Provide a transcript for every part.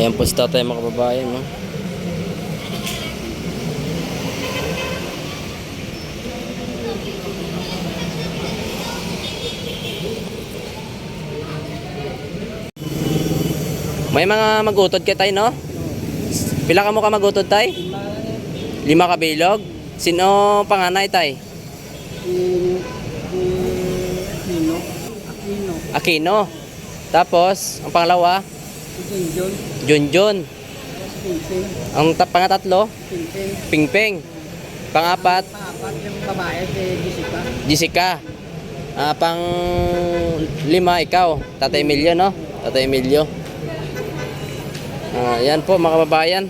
Ayan po si tatay mga kababayan, no? May mga magutod kay tay, no? Pila ka mo ka magutod tay? Lima ka bilog? Sino panganay tay? Aquino. Aquino. Tapos, ang pangalawa, Junjun. Junjun. Ang ta- pangatatlo, Pimpin. Pingping. Pangapat, Paapat yung babae si Jessica. Jessica. Ah, pang lima, ikaw. Tatay Emilio, no? Tatay Emilio. Ah, yan po mga kababayan.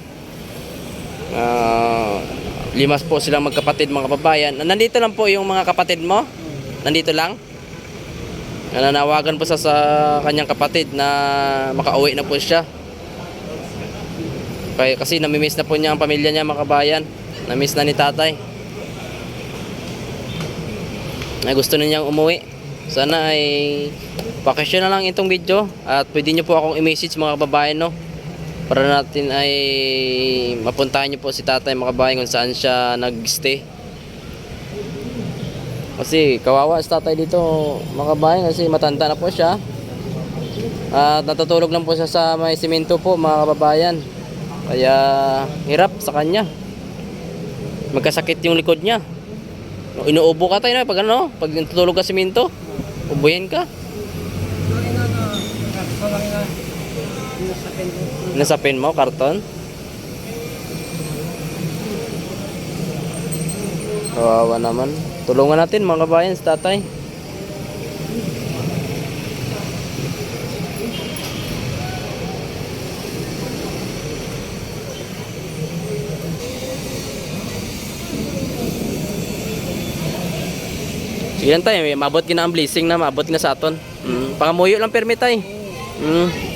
Ah, limas po silang magkapatid mga kababayan. Nandito lang po yung mga kapatid mo? Nandito lang? Nananawagan po sa, sa kanyang kapatid na makauwi na po siya. Kaya, kasi namimiss na po niya ang pamilya niya mga kabayan. Namiss na ni tatay. Ay gusto na niyang umuwi. Sana ay pakisyon na lang itong video at pwede niyo po akong i-message mga kababayan no para natin ay mapuntahan niyo po si tatay mga kababayan kung saan siya nag-stay. Kasi kawawa si tatay dito mga kababayan kasi matanda na po siya. At natutulog lang po siya sa may simento po mga kababayan. Kaya hirap sa kanya. Magkasakit yung likod niya. Inuubo ka tayo na pag ano, pag natutulog ka simento, ubuhin ka. Nasa pen mo, karton. Kawawa naman. Tulungan natin mga kabayan sa tatay. Sige lang tayo, mabot na ang blessing na, mabot na sa aton. Mm. Pangamuyo lang permit tayo. Mm.